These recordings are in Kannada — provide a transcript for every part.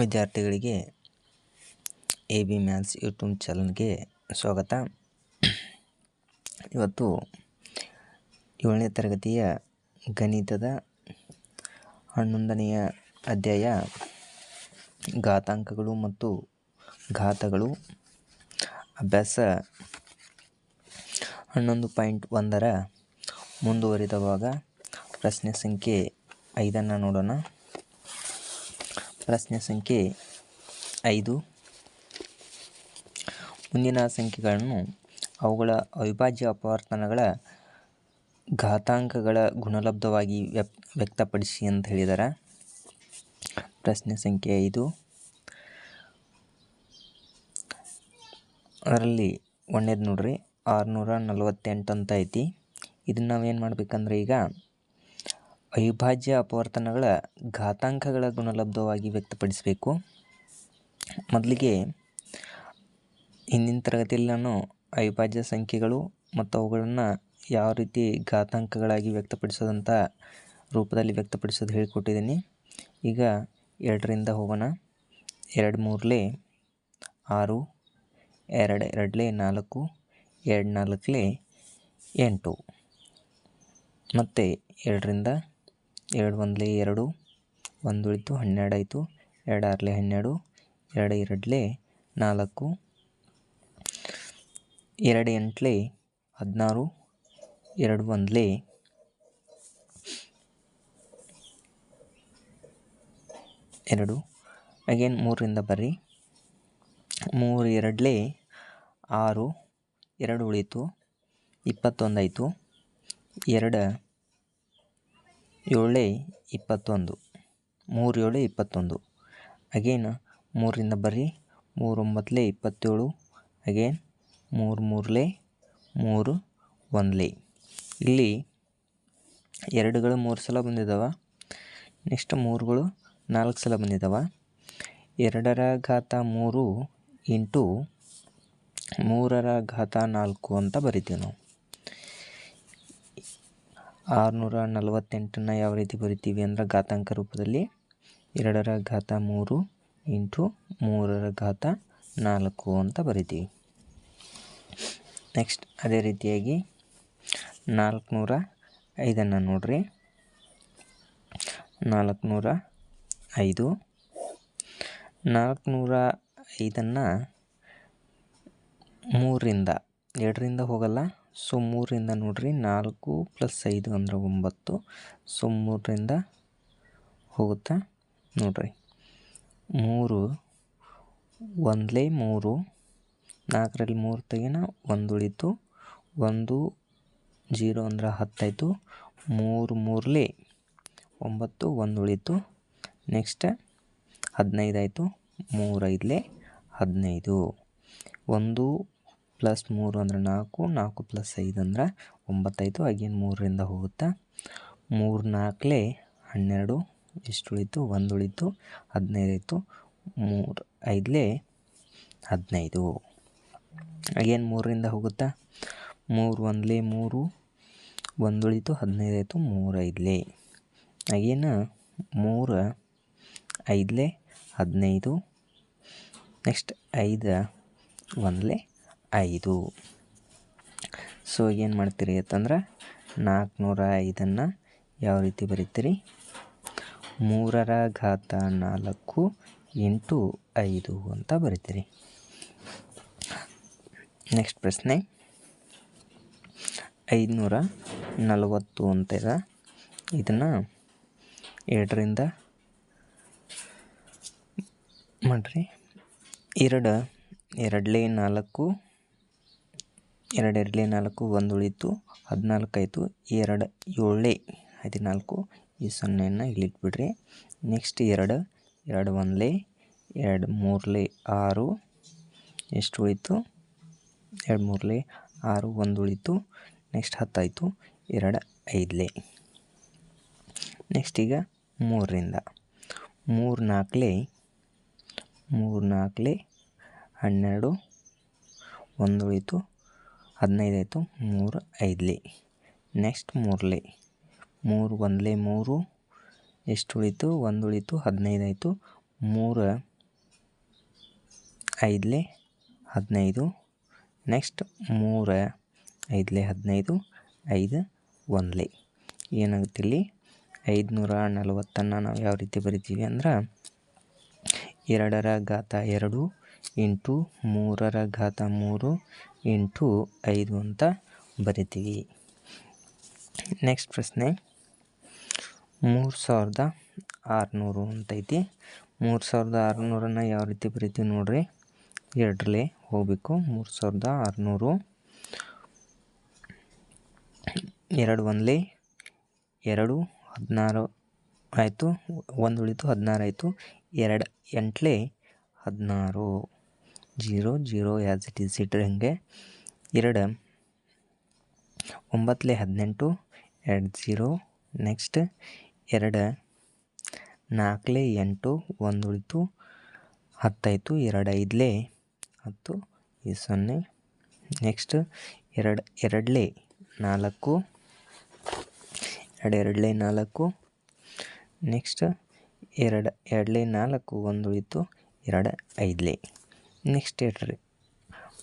ವಿದ್ಯಾರ್ಥಿಗಳಿಗೆ ಎ ಬಿ ಮ್ಯಾಥ್ಸ್ ಯೂಟ್ಯೂಬ್ ಚಾನಲ್ಗೆ ಸ್ವಾಗತ. ಇವತ್ತು ಏಳನೇ ತರಗತಿಯ ಗಣಿತದ ಹನ್ನೊಂದನೆಯ ಅಧ್ಯಾಯ ಘಾತಾಂಕಗಳು ಮತ್ತು ಘಾತಗಳು. ಅಭ್ಯಾಸ ಹನ್ನೊಂದು ಪಾಯಿಂಟ್ ಒಂದರ ಮುಂದುವರಿದವಾಗ ಪ್ರಶ್ನೆ ಸಂಖ್ಯೆ ಐದನ್ನು ನೋಡೋಣ. ಪ್ರಶ್ನೆ ಸಂಖ್ಯೆ ಐದು. ಮುಂದಿನ ಸಂಖ್ಯೆಗಳನ್ನು ಅವುಗಳ ಅವಿಭಾಜ್ಯ ಅಪವರ್ತನಗಳ ಘಾತಾಂಕಗಳ ಗುಣಲಬ್ಧವಾಗಿ ವ್ಯಕ್ ವ್ಯಕ್ತಪಡಿಸಿ ಅಂತ ಹೇಳಿದ್ದಾರೆ ಪ್ರಶ್ನೆ ಸಂಖ್ಯೆ ಐದು. ಅದರಲ್ಲಿ ಒಂದೇದು ನೋಡ್ರಿ, ಆರುನೂರ ನಲವತ್ತೆಂಟು ಅಂತ ಐತಿ. ಇದನ್ನು ನಾವೇನು ಮಾಡ್ಬೇಕಂದ್ರೆ ಈಗ ಅವಿಭಾಜ್ಯ ಅಪವರ್ತನಗಳ ಘಾತಾಂಕಗಳ ಗುಣಲಬ್ಧವಾಗಿ ವ್ಯಕ್ತಪಡಿಸಬೇಕು. ಮೊದಲಿಗೆ ಹಿಂದಿನ ತರಗತಿಯಲ್ಲಿ ನಾನು ಅವಿಭಾಜ್ಯ ಸಂಖ್ಯೆಗಳು ಮತ್ತು ಅವುಗಳನ್ನು ಯಾವ ರೀತಿ ಘಾತಾಂಕಗಳಾಗಿ ವ್ಯಕ್ತಪಡಿಸೋದಂಥ ರೂಪದಲ್ಲಿ ವ್ಯಕ್ತಪಡಿಸೋದು ಹೇಳಿಕೊಟ್ಟಿದ್ದೀನಿ. ಈಗ ಎರಡರಿಂದ ಹೋಗೋಣ. ಎರಡು ಮೂರಲೇ ಆರು, ಎರಡು ಎರಡಲೇ ನಾಲ್ಕು, ಎರಡು ನಾಲ್ಕಲೇ ಎಂಟು. ಮತ್ತು ಎರಡರಿಂದ ಎರಡು ಒಂದ್ಲೆ ಎರಡು, ಒಂದು ಉಳಿತು ಹನ್ನೆರಡು ಆಯಿತು, ಎರಡು ಆರ್ಲೆ ಹನ್ನೆರಡು, ಎರಡು ಎರಡಲೆ ನಾಲ್ಕು, ಎರಡು ಎಂಟಲೆ ಹದಿನಾರು, ಎರಡು ಒಂದ್ಲೆ ಎರಡು. ಅಗೇನ್ ಮೂರರಿಂದ ಬರ್ರಿ. ಮೂರು ಎರಡಲೇ ಆರು, ಎರಡು ಉಳಿತು ಇಪ್ಪತ್ತೊಂದಾಯಿತು ಎರಡು ಏಳೇ, ಇಪ್ಪತ್ತೊಂದು. ಮೂರು, ಏಳು, ಇಪ್ಪತ್ತೊಂದು. ಅಗೇನ್ ಮೂರಿಂದ ಬರ್ರಿ. ಮೂರು, ಒಂಬತ್ತಲೇ, ಇಪ್ಪತ್ತೇಳು. ಅಗೇನ್ ಮೂರು, ಮೂರಲೆ, ಮೂರು, ಒಂದಲೇ. ಇಲ್ಲಿ ಎರಡುಗಳು ಮೂರು ಸಲ ಬಂದಿದ್ದಾವೆ ನೆಕ್ಸ್ಟ್ ಮೂರುಗಳು ನಾಲ್ಕು ಸಲ ಬಂದಿದ್ದಾವೆ ಎರಡರ ಘಾತ ಮೂರು ಇಂಟು ಮೂರರ ಘಾತ ನಾಲ್ಕು ಅಂತ ಬರಿತೀವಿ ನಾವು. ಆರುನೂರ ನಲವತ್ತೆಂಟನ್ನು ಯಾವ ರೀತಿ ಬರಿತೀವಿ ಅಂದ್ರೆ ಘಾತಾಂಕ ರೂಪದಲ್ಲಿ ಎರಡರ ಘಾತ ಮೂರು ಇಂಟು ಮೂರರ ಘಾತ ನಾಲ್ಕು ಅಂತ ಬರಿತೀವಿ. ನೆಕ್ಸ್ಟ್ ಅದೇ ರೀತಿಯಾಗಿ ನಾಲ್ಕುನೂರ ಐದನ್ನು ನೋಡ್ರಿ. ನಾಲ್ಕುನೂರ ಐದು. ನಾಲ್ಕುನೂರ ಐದನ್ನು ಮೂರರಿಂದ, ಎರಡರಿಂದ ಹೋಗಲ್ಲ. ಸೊ ಮೂರರಿಂದ ನೋಡಿರಿ, ನಾಲ್ಕು ಪ್ಲಸ್ ಐದು ಅಂದರೆ ಒಂಬತ್ತು. ಸೊ ಮೂರರಿಂದ ಹೋಗುತ್ತಾ ನೋಡಿರಿ. ಮೂರು, ಒಂದಲೇ ಮೂರು, ನಾಲ್ಕರಲ್ಲಿ ಮೂರು ತೆಗೆನ ಒಂದು ಉಳಿತು. ಒಂದು ಜೀರೋ ಅಂದ್ರೆ ಹತ್ತಾಯಿತು. ಮೂರು ಮೂರಲೇ ಒಂಬತ್ತು, ಒಂದು ಉಳಿತು. ನೆಕ್ಸ್ಟ್ ಹದಿನೈದು ಆಯಿತು. ಮೂರೈದಲೇ ಹದಿನೈದು. ಒಂದು ಪ್ಲಸ್ ಮೂರು ಅಂದರೆ ನಾಲ್ಕು ನಾಲ್ಕು ಪ್ಲಸ್ ಐದು ಅಂದರೆ ಒಂಬತ್ತಾಯಿತು ಅಗೇನ್ ಮೂರರಿಂದ ಹೋಗುತ್ತಾ? ಮೂರು ನಾಲ್ಕಲೇ ಹನ್ನೆರಡು ಎಷ್ಟು ಉಳಿತು ಒಂದು ಉಳಿತು ಹದಿನೈದಾಯಿತು ಮೂರು ಐದಲೇ ಹದಿನೈದು. ಅಗೇನ್ ಮೂರರಿಂದ ಹೋಗುತ್ತಾ? ಮೂರು ಒಂದಲೇ ಮೂರು ಒಂದು ಉಳಿತು ಹದಿನೈದಾಯಿತು ಮೂರು ಐದಲೇ. ಅಗೇನ ಮೂರು ಐದಲೇ ಹದಿನೈದು, ನೆಕ್ಸ್ಟ್ ಐದು ಒಂದಲೇ ಐದು. ಸೊ ಏನು ಮಾಡ್ತೀರಿ ಅಂತಂದ್ರೆ ನಾಲ್ಕುನೂರ ಐದನ್ನು ಯಾವ ರೀತಿ ಬರೀತೀರಿ? ಮೂರರ ಘಾತ ನಾಲ್ಕು ಎಂಟು ಐದು ಅಂತ ಬರಿತೀರಿ. ನೆಕ್ಸ್ಟ್ ಪ್ರಶ್ನೆ. ಐದುನೂರ ನಲವತ್ತು ಅಂತ ಇದೆ. ಇದನ್ನು ಎರಡರಿಂದ ಮಾಡಿರಿ. ಎರಡು, ಎರಡಲೇ ನಾಲ್ಕು ಎರಡು ಎರಡಲೇ ನಾಲ್ಕು ಒಂದು ಉಳಿತು ಹದಿನಾಲ್ಕು ಆಯಿತು ಎರಡು, ಏಳೇ. ಹದಿನಾಲ್ಕು, ಈ ಸೊನ್ನೆಯನ್ನು ಇಲ್ಲಿಟ್ಬಿಡ್ರಿ. ನೆಕ್ಸ್ಟ್ ಎರಡು ಎರಡು ಒಂದಲೇ, ಎರಡು ಮೂರಲೇ, ಆರು. ಎಷ್ಟು ಉಳಿತು ಎರಡು ಮೂರಲೇ, ಆರು ಒಂದು ಉಳಿತು ನೆಕ್ಸ್ಟ್ ಹತ್ತಾಯಿತು, ಎರಡು, ಐದಲೇ. ನೆಕ್ಸ್ಟ್ ಈಗ ಮೂರರಿಂದ. ಮೂರು ನಾಲ್ಕಲೇ ಮೂರು ನಾಲ್ಕಲೇ ಹನ್ನೆರಡು ಒಂದು ಉಳಿತು ಹದಿನೈದು ಆಯಿತು, ಮೂರು ಐದಲೇ. ನೆಕ್ಸ್ಟ್ ಮೂರಲಿ. ಮೂರು ಒಂದಲೇ ಮೂರು, ಎಷ್ಟು ಉಳಿತು? ಒಂದು ಉಳಿತು ಹದಿನೈದಾಯಿತು ಮೂರು ಐದಲಿ ಹದಿನೈದು. ನೆಕ್ಸ್ಟ್ ಮೂರು ಐದಲೇ ಹದಿನೈದು, ಐದು ಒಂದಲಿ. ಏನಾಗುತ್ತೆ ಇಲ್ಲಿ? ಐದುನೂರ ನಲವತ್ತನ್ನು ನಾವು ಯಾವ ರೀತಿ ಬರಿತೀವಿ ಅಂದ್ರೆ, ಎರಡರ ಘಾತ ಎರಡು ಇಂಟು ಮೂರರ ಘಾತ ಮೂರು ಇಂಟು ಐದು ಅಂತ ಬರಿತೀವಿ. ನೆಕ್ಸ್ಟ್ ಪ್ರಶ್ನೆ. ಮೂರು ಸಾವಿರದ ಆರುನೂರು ಅಂತೈತಿ. ಮೂರು ಸಾವಿರದ ಆರುನೂರನ್ನು ಯಾವ ರೀತಿ ಬರಿತೀವಿ ನೋಡ್ರಿ. ಎರಡರಲ್ಲೇ ಹೋಗಬೇಕು. ಮೂರು ಸಾವಿರದ ಆರುನೂರು. ಎರಡು ಒಂದಲೇ ಎರಡು ಹದಿನಾರು ಆಯಿತು. ಒಂದು ಉಳಿತು ಹದಿನಾರು ಆಯಿತು. ಎರಡು ಎಂಟ್ಲೆ ಹದಿನಾರು. Zero zero as it is ಇಟ್ರೆ ಹಾಗೆ? ಎರಡು, ಒಂಬತ್ತಲೆ ಹದಿನೆಂಟು, ಎರಡು ಜೀರೋ ನೆಕ್ಸ್ಟ್ ಎರಡು, ನಾಲ್ಕಲೆ ಎಂಟು, ಒಂದು ಉಳಿತು ಹತ್ತಾಯಿತು ಎರಡು ಐದಲೆ ಹತ್ತು, ಈ ಸೊನ್ನೆ. ನೆಕ್ಸ್ಟ್ ಎರಡು, ಎರಡಲೇ ನಾಲ್ಕು, ಎರಡು ಎರಡಲೇ ನಾಲ್ಕು. ನೆಕ್ಸ್ಟ್ ಎರಡು, ಎರಡಲೇ ನಾಲ್ಕು, ಒಂದು ಉಳಿತು ಎರಡು ಐದಲೇ. ನೆಕ್ಸ್ಟ್ ಇಡ್ರಿ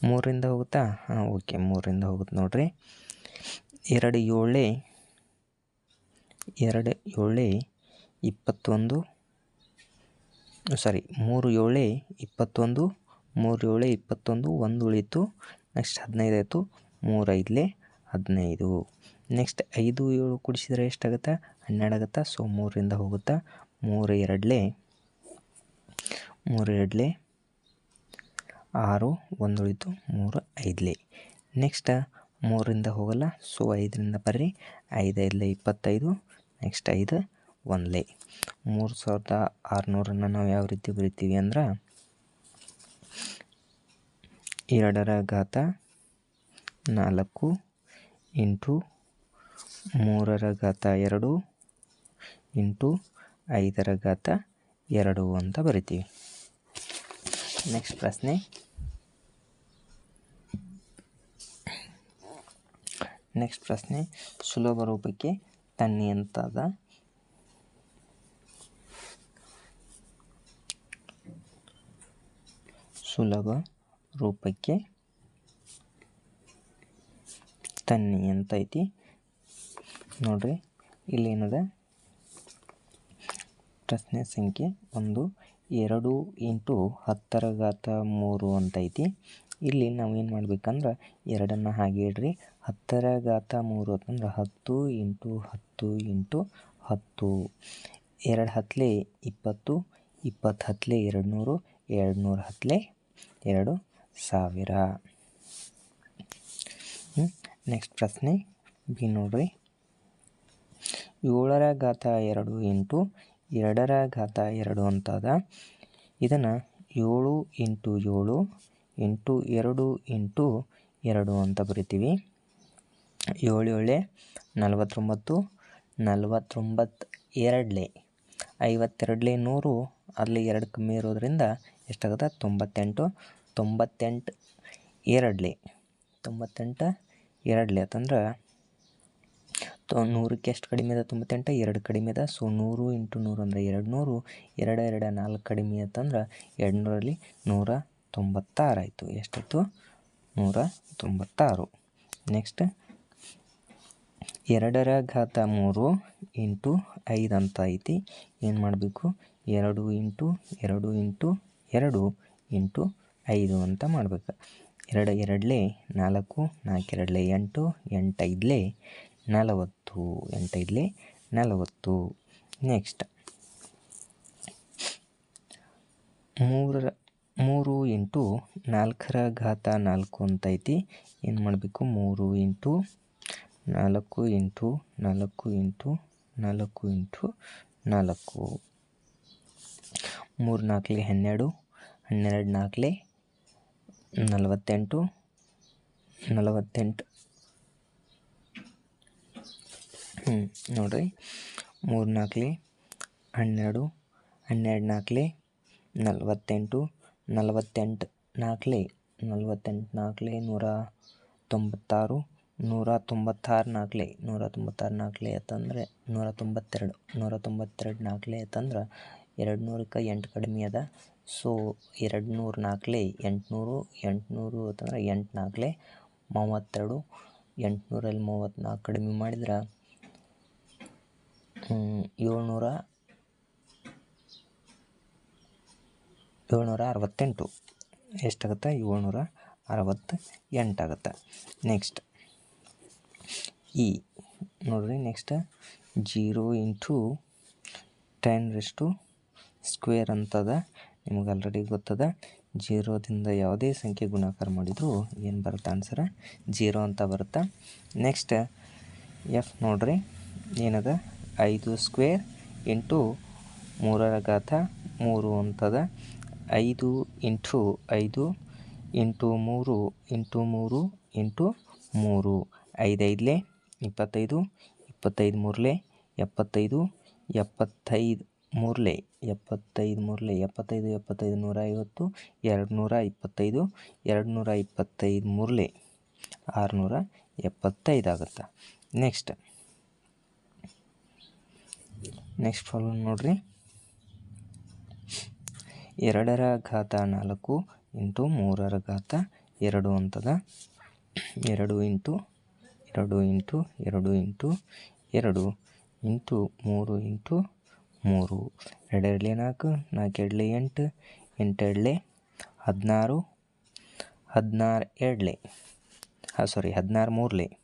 ಮೂರಿಂದ ಹೋಗುತ್ತಾ? ಹಾಂ ಓಕೆ ಮೂರಿಂದ ಹೋಗುತ್ತೆ ನೋಡಿರಿ. ಎರಡು ಏಳೆ, ಎರಡು ಏಳು ಇಪ್ಪತ್ತೊಂದು ಸಾರಿ ಮೂರು ಏಳೇ ಇಪ್ಪತ್ತೊಂದು, ಮೂರು ಏಳೇ ಇಪ್ಪತ್ತೊಂದು, ಒಂದು ಉಳಿತು. ನೆಕ್ಸ್ಟ್ ಹದಿನೈದು ಆಯಿತು, ಮೂರು ಐದಲೇ ಹದಿನೈದು. ನೆಕ್ಸ್ಟ್ ಐದು ಏಳು ಕುಡಿಸಿದರೆ ಎಷ್ಟಾಗುತ್ತೆ? ಹನ್ನೆರಡು ಆಗುತ್ತಾ? ಸೊ ಮೂರಿಂದ ಹೋಗುತ್ತಾ? ಮೂರು ಎರಡಲೇ ಮೂರು ಎರಡಲೇ ಆರು, ಒಂದು ಉಳಿತು ಮೂರು, ಐದಲಿ. ನೆಕ್ಸ್ಟ್ ಮೂರಿಂದ ಹೋಗಲ್ಲ. ಸೊ ಐದರಿಂದ ಬರ್ರಿ. ಐದು, ಐದಲೆ, ಇಪ್ಪತ್ತೈದು. ನೆಕ್ಸ್ಟ್ ಐದು, ಒಂದಲೇ. ಮೂರು ಸಾವಿರದ ಆರುನೂರನ್ನು ನಾವು ಯಾವ ರೀತಿ ಬರಿತೀವಿ ಅಂದ್ರೆ, ಎರಡರ ಘಾತ ನಾಲ್ಕು ಇಂಟು ಮೂರರ ಘಾತ ಎರಡು ಇಂಟು ಐದರ ಘಾತ ಎರಡು ಅಂತ ಬರಿತೀವಿ. ನೆಕ್ಸ್ಟ್ ಪ್ರಶ್ನೆ. ನೆಕ್ಸ್ಟ್ ಪ್ರಶ್ನೆ, ಸುಲಭ ರೂಪಕ್ಕೆ ತನ್ನಿ ಅಂತದ ಸುಲಭ ರೂಪಕ್ಕೆ ತನ್ನಿ ಅಂತ ಐತಿ? ನೋಡ್ರಿ, ಇಲ್ಲಿ ಏನದ? ಪ್ರಶ್ನೆ ಸಂಖ್ಯೆ ಒಂದು. ಎರಡು ಇಂಟು ಹತ್ತರ ಘಾತ ಮೂರು ಅಂತೈತಿ. ಇಲ್ಲಿ ನಾವು ಏನು ಮಾಡ್ಬೇಕಂದ್ರೆ ಎರಡನ್ನು ಹಾಗೆ ಇಡ್ರಿ. ಹತ್ತರ ಘಾತ ಮೂರು ಅಂತಂದ್ರೆ ಹತ್ತು ಇಂಟು ಹತ್ತು ಇಂಟು ಹತ್ತು. ಎರಡು ಹತ್ತಲೆ ಇಪ್ಪತ್ತು ಇಪ್ಪತ್ತು ಹತ್ತಲೆ ಎರಡು ನೂರು ಎರಡು ನೂರು ಹತ್ತಲೆ ಎರಡು ಸಾವಿರ. ನೆಕ್ಸ್ಟ್ ಪ್ರಶ್ನೆ ಬಿ ನೋಡ್ರಿ. ಏಳರ ಘಾತ ಎರಡು ಇಂಟು ಎರಡರ ಘಾತ ಎರಡು ಅಂತಾದ. ಇದನ್ನು ಏಳು ಇಂಟು ಏಳು ಎಂಟು ಎರಡು ಇಂಟು ಎರಡು ಅಂತ ಬರಿತೀವಿ. ಏಳು ಏಳೆ ನಲವತ್ತೊಂಬತ್ತು ನಲವತ್ತೊಂಬತ್ತು ಎರಡಲೆ. ಐವತ್ತೆರಡಲೆ ನೂರು ಅಲ್ಲಿ ಎರಡು ಕಮ್ಮಿ ಇರೋದ್ರಿಂದ ಎಷ್ಟಾಗುತ್ತೆ? ತೊಂಬತ್ತೆಂಟು ತೊಂಬತ್ತೆಂಟು ಎರಡಲೆ. ತೊಂಬತ್ತೆಂಟು ಎರಡಲೆ ಅಂತಂದ್ರೆ ತೊ ನೂರಕ್ಕೆ ಎಷ್ಟು ಕಡಿಮೆ ಅದ? ತೊಂಬತ್ತೆಂಟು, ಎರಡು ಕಡಿಮೆ ಅದ. ಸೊ ನೂರು ಇಂಟು ನೂರು ಅಂದರೆ ಎರಡು ನೂರು ಎರಡು ಎರಡು, ನಾಲ್ಕು ಕಡಿಮೆ ಅಂತಂದ್ರೆ ಎರಡು ನೂರಲ್ಲಿ ನೂರ ತೊಂಬತ್ತಾರು ಆಯಿತು. ಎಷ್ಟಾಯಿತು? ನೂರ ತೊಂಬತ್ತಾರು. ನೆಕ್ಸ್ಟ್ ಎರಡರ ಘಾತ ಮೂರು ಇಂಟು ಐದು ಅಂತ ಐತಿ. ಏನು ಮಾಡಬೇಕು? ಎರಡು ಇಂಟು ಎರಡು ಇಂಟು ಎರಡು ಇಂಟು ಐದು ಅಂತ ಮಾಡ್ಬೇಕು. ಎರಡು, ಎರಡಲೇ ನಾಲ್ಕು ನಾಲ್ಕು ಎರಡಲೇ ಎಂಟು ಎಂಟು ನಲವತ್ತು ಇಲ್ಲಿ ನಲವತ್ತು. ನೆಕ್ಸ್ಟ್ ಮೂರರ, ಮೂರು ಇಂಟು ನಾಲ್ಕರ ಘಾತ ನಾಲ್ಕು ಅಂತ ಐತಿ. ಏನು ಮಾಡಬೇಕು? ಮೂರು ಇಂಟು ನಾಲ್ಕು ಇಂಟು ನಾಲ್ಕು ಇಂಟು ನಾಲ್ಕು ಇಂಟು ನಾಲ್ಕು. ಮೂರು ನಾಲ್ಕಲೆ ಹನ್ನೆರಡು ಹನ್ನೆರಡು ನಾಲ್ಕಲೆ ನಲವತ್ತೆಂಟು ನಲವತ್ತೆಂಟು ಹ್ಞೂ ನೋಡಿರಿ. ಮೂರು ನಾಲ್ಕಲಿ ಹನ್ನೆರಡು ಹನ್ನೆರಡು ನಾಲ್ಕಲಿ ನಲವತ್ತೆಂಟು ನಲವತ್ತೆಂಟು ನಾಲ್ಕಲಿ ನಲವತ್ತೆಂಟು ನಾಲ್ಕಲಿ ನೂರ ತೊಂಬತ್ತಾರು ನೂರ ತೊಂಬತ್ತಾರು ನಾಲ್ಕಲಿ ನೂರ ತೊಂಬತ್ತಾರು ನಾಲ್ಕಲಿ ಅಂತಂದರೆ ನೂರ ತೊಂಬತ್ತೆರಡು ನೂರ ತೊಂಬತ್ತೆರಡು ನಾಲ್ಕಲಿ ಅಂತಂದ್ರೆ ಎರಡು ನೂರಕ್ಕೆ ಎಂಟು ಕಡಿಮೆ ಅದ. ಸೊ ಎರಡು ನೂರು ನಾಲ್ಕಲಿ ಎಂಟುನೂರು ಎಂಟುನೂರು ಅಂತಂದ್ರೆ ಎಂಟು ನಾಲ್ಕಲಿ ಮೂವತ್ತೆರಡು, ಎಂಟುನೂರಲ್ಲಿ ಮೂವತ್ತ್ನಾಲ್ಕು ಕಡಿಮೆ ಮಾಡಿದ್ರೆ ಏಳ್ನೂರ ಏಳ್ನೂರ ಅರವತ್ತೆಂಟು. ಎಷ್ಟಾಗುತ್ತೆ? ಏಳ್ನೂರ ಅರವತ್ತ ಎಂಟಾಗುತ್ತೆ ನೆಕ್ಸ್ಟ್ ಇ ನೋಡಿರಿ next zero into ten rest square ಅಂತದ. ನಿಮ್ಗೆ ಆಲ್ರೆಡಿ ಗೊತ್ತದ. ಜೀರೋದಿಂದ ಯಾವುದೇ ಸಂಖ್ಯೆ ಗುಣಾಕಾರ ಮಾಡಿದರೂ ಏನು ಬರುತ್ತೆ ಆನ್ಸರ ಜೀರೋ ಅಂತ ಬರುತ್ತೆ. ನೆಕ್ಸ್ಟ್ ಎಫ್ ನೋಡ್ರಿ, ಏನದ? ಐದು ಸ್ಕ್ವೇರ್ ಇಂಟು ಮೂರರ ಘಾತ ಮೂರು ಅಂತದ. ಐದು ಇಂಟು ಐದು ಇಂಟು ಮೂರು ಇಂಟು ಮೂರು ಇಂಟು ಮೂರು. ಐದೈದಲೆ, ಇಪ್ಪತ್ತೈದು ಇಪ್ಪತ್ತೈದು ಮೂರಲೆ, ಎಪ್ಪತ್ತೈದು ಎಪ್ಪತ್ತೈದು ಮೂರಲೆ ಎಪ್ಪತ್ತೈದು ಮೂರಲೆ, ಎಪ್ಪತ್ತೈದು ಎಪ್ಪತ್ತೈದು ನೂರ ಐವತ್ತು, ಎರಡು ನೂರ ಇಪ್ಪತ್ತೈದು, ಎರಡು ನೂರ ಇಪ್ಪತ್ತೈದು ಮೂರಲೆ, ಆರುನೂರ ಎಪ್ಪತ್ತೈದು ಆಗುತ್ತೆ. ನೆಕ್ಸ್ಟ್. ನೆಕ್ಸ್ಟ್ ಪ್ರಾಬ್ಲಮ್ ನೋಡ್ರಿ. ಎರಡರ ಘಾತ ನಾಲ್ಕು ಇಂಟು ಮೂರರ ಘಾತ ಎರಡು ಅಂತದ. ಎರಡು ಇಂಟು ಎರಡು ಇಂಟು ಎರಡು ಇಂಟು ಎರಡು ಇಂಟು ಮೂರು ಇಂಟು ಮೂರು. ಎರಡೆರಡಲೆ ನಾಲ್ಕು ನಾಲ್ಕು ಎರಡಲೆ ಎಂಟು ಎಂಟು ಎರಡಲೆ ಹದಿನಾರು ಹದಿನಾರು ಎರಡಲೆ. ಹಾಂ ಸಾರಿ ಹದಿನಾರು ಮೂರಲೆ.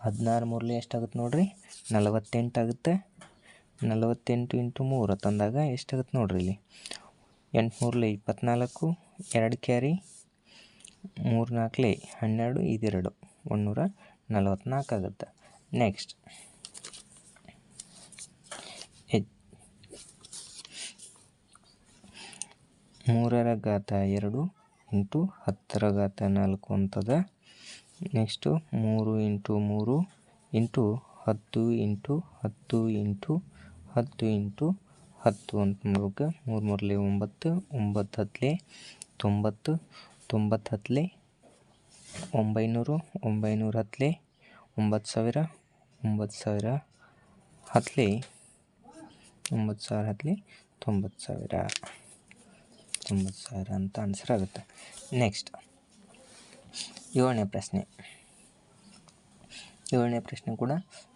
ಹದಿನಾರು ಮೂರಲೆ ಎಷ್ಟಾಗುತ್ತೆ ನೋಡ್ರಿ? ನಲವತ್ತೆಂಟು ಆಗುತ್ತೆ. ನಲವತ್ತೆಂಟು ಇಂಟು ಮೂರು, ತಂದಾಗ ಎಷ್ಟಾಗುತ್ತೆ ನೋಡ್ರಿ ಇಲ್ಲಿ? ಎಂಟು ಮೂರಲೆ ಇಪ್ಪತ್ತ್ನಾಲ್ಕು ಎರಡು ಕ್ಯಾರಿ ಮೂರು ನಾಲ್ಕಲೆ ಹನ್ನೆರಡು ಇದೆರಡು ಒಂದುನೂರ ನಲವತ್ತ್ನಾಲ್ಕು ಆಗುತ್ತೆ. ನೆಕ್ಸ್ಟ್ ಮೂರರ ಘಾತ ಎರಡು ಇಂಟು ಹತ್ತರ ಘಾತ ನಾಲ್ಕು ಅಂತದ. ನೆಕ್ಸ್ಟು ಮೂರು ಇಂಟು ಮೂರು ಇಂಟು ಹತ್ತು ಇಂಟು ಹತ್ತು ಇಂಟು ಹತ್ತು ಇಂಟು ಹತ್ತು ಅಂತ ಮಾಡ್ಬೇಕು ಮೂರು ಮೂರಲೆ ಒಂಬತ್ತು ಒಂಬತ್ತು ಹತ್ತಲೆ ತೊಂಬತ್ತು ತೊಂಬತ್ತು ಹತ್ತಲೆ ಒಂಬೈನೂರು ಒಂಬೈನೂರು ಹತ್ತಲೆ ಒಂಬತ್ತು ಸಾವಿರ ಒಂಬತ್ತು ಸಾವಿರ ಹತ್ತಲೆ ಒಂಬತ್ತು ಸಾವಿರ ಹತ್ತಲೆ ತೊಂಬತ್ತು ಸಾವಿರ. ತೊಂಬತ್ತು ಸಾವಿರ ಅಂತ ಆನ್ಸರ್ ಆಗುತ್ತೆ. ನೆಕ್ಸ್ಟ್ ಏಳನೇ ಪ್ರಶ್ನೆ. ಏಳನೇ ಪ್ರಶ್ನೆ ಕೂಡ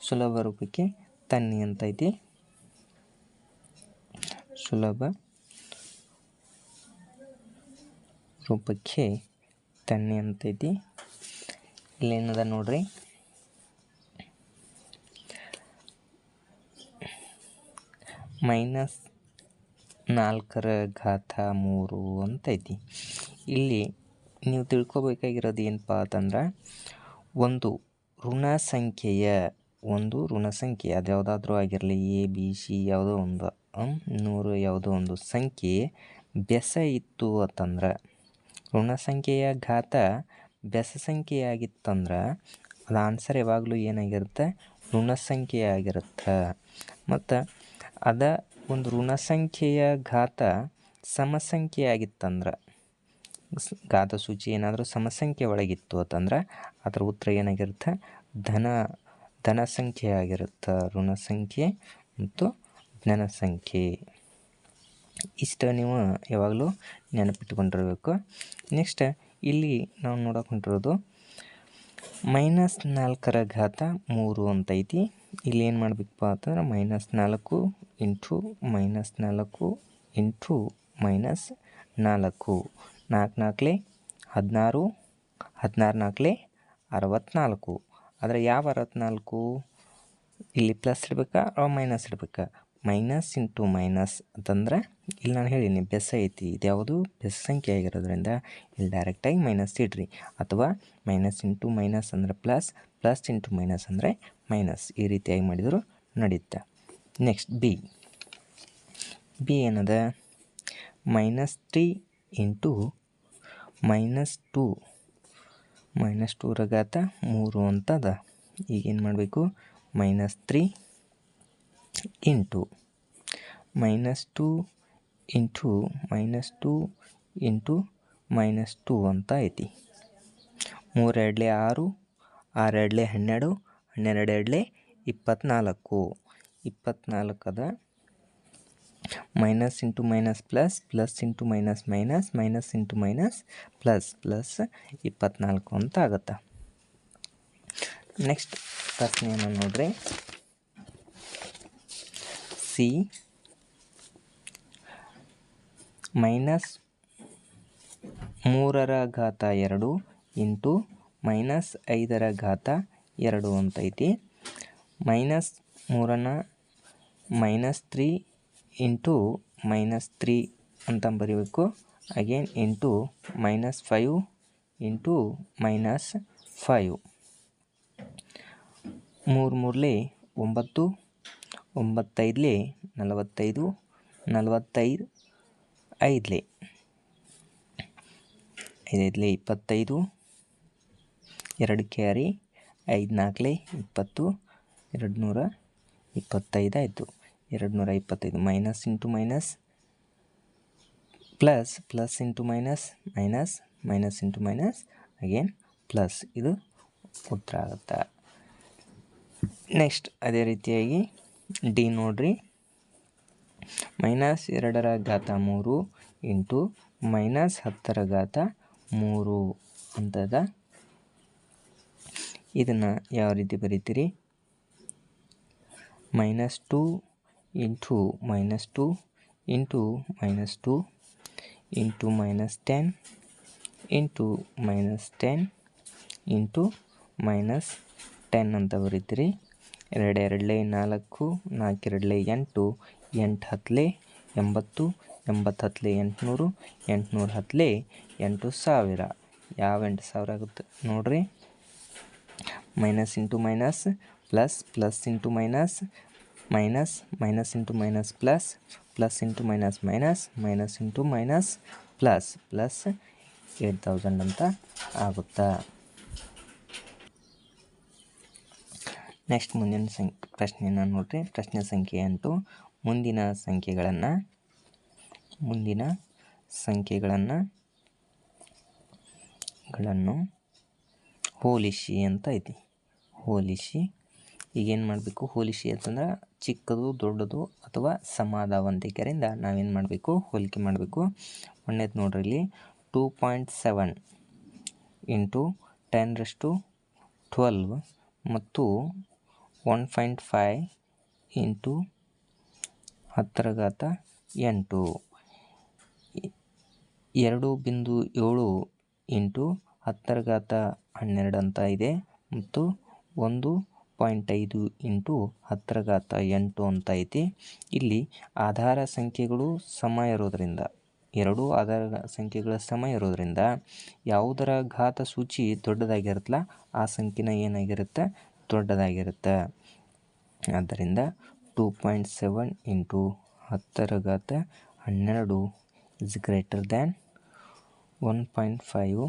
ಸುಲಭ ರೂಪಕ್ಕೆ ತನ್ನಿ ಅಂತ ಐತಿ. ಸುಲಭ. ರೂಪಕ್ಕೆ ತನ್ನಿ ಅಂತೈತಿ ಇಲ್ಲೇನದ ನೋಡ್ರಿ. ಮೈನಸ್ ನಾಲ್ಕರ ಘಾತ ಮೂರು ಅಂತೈತಿ ಇಲ್ಲಿ ನೀವು ತಿಳ್ಕೊಬೇಕಾಗಿರೋದು ಏನಪ್ಪ ಅಂತಂದ್ರೆ, ಒಂದು ಋಣ ಸಂಖ್ಯೆಯ ಒಂದು ಋಣ ಸಂಖ್ಯೆ ಅದು ಯಾವುದಾದ್ರೂ ಆಗಿರಲಿ, ಎ, ಬಿ, ಸಿ, ಯಾವುದೋ ಒಂದು ನೂರು ಯಾವುದೋ ಒಂದು ಸಂಖ್ಯೆ ಬೆಸ ಇತ್ತು ಅಂತಂದ್ರೆ. ಋಣ ಸಂಖ್ಯೆಯ ಘಾತ ಬೆಸ ಸಂಖ್ಯೆ ಆಗಿತ್ತಂದ್ರೆ ಅದು ಆನ್ಸರ್ ಯಾವಾಗಲೂ ಏನಾಗಿರುತ್ತೆ? ಋಣ ಸಂಖ್ಯೆ ಆಗಿರುತ್ತೆ ಮತ್ತು ಅದ ಒಂದು ಋಣ ಸಂಖ್ಯೆಯ ಘಾತ ಸಮಸಂಖ್ಯೆ ಆಗಿತ್ತಂದ್ರೆ ಘಾತ ಸೂಚಿ ಏನಾದರೂ ಸಮಸಂಖ್ಯೆ ಒಳಗಿತ್ತು ಅಂತಂದ್ರೆ, ಅದರ ಉತ್ತರ ಏನಾಗಿರುತ್ತೆ? ಧನ ಧನ ಸಂಖ್ಯೆ ಆಗಿರುತ್ತೆ ಋಣ ಸಂಖ್ಯೆ ಮತ್ತು ಧನ ಸಂಖ್ಯೆ ಇಷ್ಟ ನೀವು ಯಾವಾಗಲೂ ನೆನಪಿಟ್ಟುಕೊಂಡಿರಬೇಕು. ನೆಕ್ಸ್ಟ್ ಇಲ್ಲಿ ನಾವು ನೋಡೋಕೆ ಹೊಂಟಿರೋದು ಮೈನಸ್ ನಾಲ್ಕರ ಘಾತ ಮೂರು ಅಂತೈತಿ ಇಲ್ಲಿ ಏನು ಮಾಡಬೇಕಪ್ಪ ಅಂತಂದ್ರೆ ಮೈನಸ್ ನಾಲ್ಕು ಇಂಟು ಮೈನಸ್ ನಾಲ್ಕು ಇಂಟು ಮೈನಸ್ ನಾಲ್ಕು. ನಾಲ್ಕು ನಾಲ್ಕಲೆ ಹದಿನಾರು ಹದಿನಾರು ನಾಲ್ಕಲೆ ಅರವತ್ತ್ನಾಲ್ಕು ಆದರೆ ಯಾವ ಅರವತ್ತ್ನಾಲ್ಕು ಇಲ್ಲಿ ಪ್ಲಸ್ ಇಡಬೇಕಾ ಅಥವಾ ಮೈನಸ್ ಇಡ್ಬೇಕಾ? ಮೈನಸ್ ಇಂಟು ಮೈನಸ್ ಅಂತಂದ್ರೆ ಇಲ್ಲಿ ನಾನು ಹೇಳೀನಿ ಬೆಸ ಐತಿ. ಇದ್ಯಾವುದು ಬೆಸ್ ಸಂಖ್ಯೆ ಆಗಿರೋದ್ರಿಂದ ಇಲ್ಲಿ ಡೈರೆಕ್ಟಾಗಿ ಮೈನಸ್ ಇಡ್ರಿ. ಅಥವಾ ಮೈನಸ್ ಇಂಟು ಮೈನಸ್ ಅಂದರೆ ಪ್ಲಸ್ ಪ್ಲಸ್ ಇಂಟು ಮೈನಸ್ ಅಂದರೆ ಮೈನಸ್ ಈ ರೀತಿಯಾಗಿ ಮಾಡಿದರೂ ನಡೆಯುತ್ತೆ ನೆಕ್ಸ್ಟ್ ಬಿ ಬಿ ಏನದ? Minus three into minus two minus ಟೂರ ಘಾತ ಮೂರು ಅಂತದ. ಈಗೇನು ಮಾಡಬೇಕು? Minus three into minus two into minus two into minus two ಅಂತ ಐತಿ. ಮೂರೆರಡ್ಲೆ ಆರು ಆರೆರಡ್ಲೆ ಹನ್ನೆರಡು ಹನ್ನೆರಡು ಎರಡ್ಲೆ ಇಪ್ಪತ್ತ್ನಾಲ್ಕು ಇಪ್ಪತ್ತ್ನಾಲ್ಕದ minus into minus plus plus into minus minus minus into minus plus plus ಇಪ್ಪತ್ನಾಲ್ಕು ಅಂತ ಆಗುತ್ತೆ. ನೆಕ್ಸ್ಟ್ ಪ್ರಶ್ನೆಯನ್ನು ನೋಡ್ರಿ. ಸಿ ಮೈನಸ್ ಮೂರರ ಘಾತ ಎರಡು ಇಂಟು ಮೈನಸ್ ಐದರ ಘಾತ ಎರಡು ಅಂತೈತಿ. Minus ಮೂರನ minus three into minus three ಅಂತ ಬರೀಬೇಕು. Again into minus five into minus five ಮೂರು ಮೂರಲಿ ಒಂಬತ್ತು ಒಂಬತ್ತೈದಲಿ, ನಲವತ್ತೈದು ನಲವತ್ತೈದು, ಐದ್ಲಿ. ಐದೈದ್ಲಿ ಇಪ್ಪತ್ತೈದು, ಎರಡು ಕ್ಯಾರಿ, ಐದು ನಾಲ್ಕಲೆ ಇಪ್ಪತ್ತು, ಎರಡು ನೂರ ಇಪ್ಪತ್ತೈದು ಆಯಿತು. ಎರಡು ನೂರ ಇಪ್ಪತ್ತೈದು minus into minus plus plus into minus minus minus into minus, again plus. ಇದು ಉತ್ತರ ಆಗುತ್ತೆ? ನೆಕ್ಸ್ಟ್, ಅದೇ ರೀತಿಯಾಗಿ ಡಿ ನೋಡ್ರಿ. ಮೈನಸ್ ಎರಡರ ಘಾತ ಮೂರು ಇಂಟು ಮೈನಸ್ ಹತ್ತರ ಘಾತ ಮೂರು ಅಂತದ. ಇದನ್ನು ಯಾವ ರೀತಿ ಬರೀತೀರಿ? Minus two into minus two into minus two into minus ten into minus ten into minus ten ಅಂತ ಬರೀತೀರಿ. ಎರಡು ಎರಡಲೇ ನಾಲ್ಕು ನಾಲ್ಕು ಎರಡಲೇ ಎಂಟು ಎಂಟು ಹತ್ತಲೇ ಎಂಬತ್ತು ಎಂಬತ್ತು ಹತ್ತಲೇ ಎಂಟುನೂರು ಎಂಟುನೂರು ಹತ್ತಲೇ ಎಂಟು ಸಾವಿರ. ಯಾವ ಎಂಟು ಸಾವಿರ ಆಗುತ್ತೆ ನೋಡ್ರಿ. Minus into minus plus plus into minus minus minus into minus plus plus into minus minus minus into minus plus plus eight thousand ಅಂತ ಆಗುತ್ತಾ. ನೆಕ್ಸ್ಟ್ ಮುಂದಿನ ಸಂಖ್ಯೆ ಪ್ರಶ್ನೆಯನ್ನು ನೋಡ್ರಿ. ಪ್ರಶ್ನೆ ಸಂಖ್ಯೆ ಎಂಟು. ಮುಂದಿನ ಸಂಖ್ಯೆಗಳನ್ನು ಮುಂದಿನ ಸಂಖ್ಯೆಗಳನ್ನು ಗಳನ್ನು ಹೋಲಿಸಿ ಅಂತ ಐತಿ. ಹೋಲಿಸಿ. ಈಗೇನು ಮಾಡಬೇಕು? ಹೋಲಿಸಿ ಅಂತಂದ್ರೆ ಚಿಕ್ಕದು, ದೊಡ್ಡದು ಅಥವಾ ಸಮಾಧಾವಂತಿಕೆಯಿಂದ ನಾವೇನು ಮಾಡಬೇಕು? ಹೋಲಿಕೆ ಮಾಡಬೇಕು. ಒಂದೇದು ನೋಡ್ರಿ ಇಲ್ಲಿ. Two point seven into ten ರಷ್ಟು ಟ್ವೆಲ್ವ್ ಮತ್ತು ಒನ್ ಪಾಯಿಂಟ್ ಫೈ ಇಂಟು ಹತ್ತರ ಘಾತ ಎಂಟು. ಎರಡು ಬಿಂದು ಏಳು ಇಂಟು ಹತ್ತರ ಘಾತ ಹನ್ನೆರಡು ಅಂತ ಇದೆ ಮತ್ತು ಒಂದು ಪಾಯಿಂಟ್ ಐದು ಇಂಟು ಹತ್ತರ ಘಾತ ಎಂಟು ಅಂತ ಐತಿ. ಇಲ್ಲಿ ಆಧಾರ ಸಂಖ್ಯೆಗಳು ಸಮ ಇರೋದರಿಂದ, ಎರಡು ಆಧಾರ ಸಂಖ್ಯೆಗಳ ಸಮ ಇರೋದರಿಂದ ಯಾವುದರ ಘಾತ ಸೂಚಿ ದೊಡ್ಡದಾಗಿರುತ್ತಲ್ಲ, ಆ ಸಂಖ್ಯೆನ ಏನಾಗಿರುತ್ತೆ? ದೊಡ್ಡದಾಗಿರುತ್ತೆ. ಆದ್ದರಿಂದ ಟೂ ಪಾಯಿಂಟ್ ಸೆವೆನ್ ಇಂಟು ಹತ್ತರ ಘಾತ ಹನ್ನೆರಡು is greater than one point five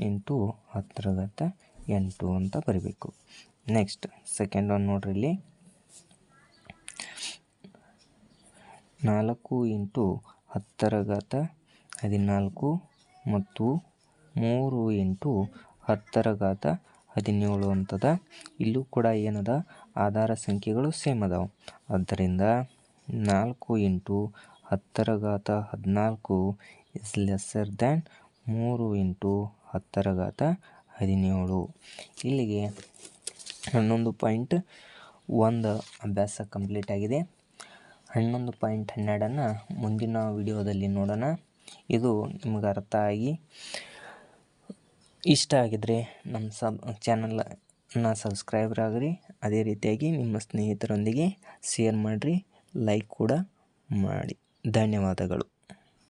into ಹತ್ತರ ಘಾತ ಎಂಟು ಅಂತ ಬರಿಬೇಕು. ನೆಕ್ಸ್ಟ್ ಸೆಕೆಂಡ್ ಒನ್ ನೋಡ್ರಿ ಇಲ್ಲಿ. ನಾಲ್ಕು ಇಂಟು ಹತ್ತರ ಘಾತ ಹದಿನಾಲ್ಕು ಮತ್ತು ಮೂರು ಇಂಟು ಹತ್ತರ ಘಾತ ಹದಿನೇಳು ಅಂತದ. ಇಲ್ಲೂ ಕೂಡ ಏನದ? ಆಧಾರ ಸಂಖ್ಯೆಗಳು ಸೇಮ್ ಅದಾವೆ. ಆದ್ದರಿಂದ ನಾಲ್ಕು ಇಂಟು ಹತ್ತರ ಘಾತ ಹದಿನಾಲ್ಕು ಇಸ್ ಲೆಸ್ಸರ್ ದ್ಯಾನ್ ಮೂರು ಇಂಟು ಹತ್ತರ ಘಾತ ಹದಿನೇಳು. ಇಲ್ಲಿಗೆ ಹನ್ನೊಂದು ಪಾಯಿಂಟ್ ಒಂದು ಅಭ್ಯಾಸ ಕಂಪ್ಲೀಟ್ ಆಗಿದೆ. ಹನ್ನೊಂದು ಪಾಯಿಂಟ್ ಹನ್ನೆರಡನ್ನು ಮುಂದಿನ ವಿಡಿಯೋದಲ್ಲಿ ನೋಡೋಣ. ಇದು ನಿಮ್ಗೆ ಅರ್ಥ ಆಗಿ ಇಷ್ಟ ಆಗಿದ್ರೆ ನಮ್ಮ ಸಬ್ ಚಾನಲ್ನ ಸಬ್ಸ್ಕ್ರೈಬರ್ ಆಗಿರಿ. ಅದೇ ರೀತಿಯಾಗಿ ನಿಮ್ಮ ಸ್ನೇಹಿತರೊಂದಿಗೆ ಶೇರ್ ಮಾಡಿರಿ ಲೈಕ್ ಕೂಡ ಮಾಡಿ. ಧನ್ಯವಾದಗಳು.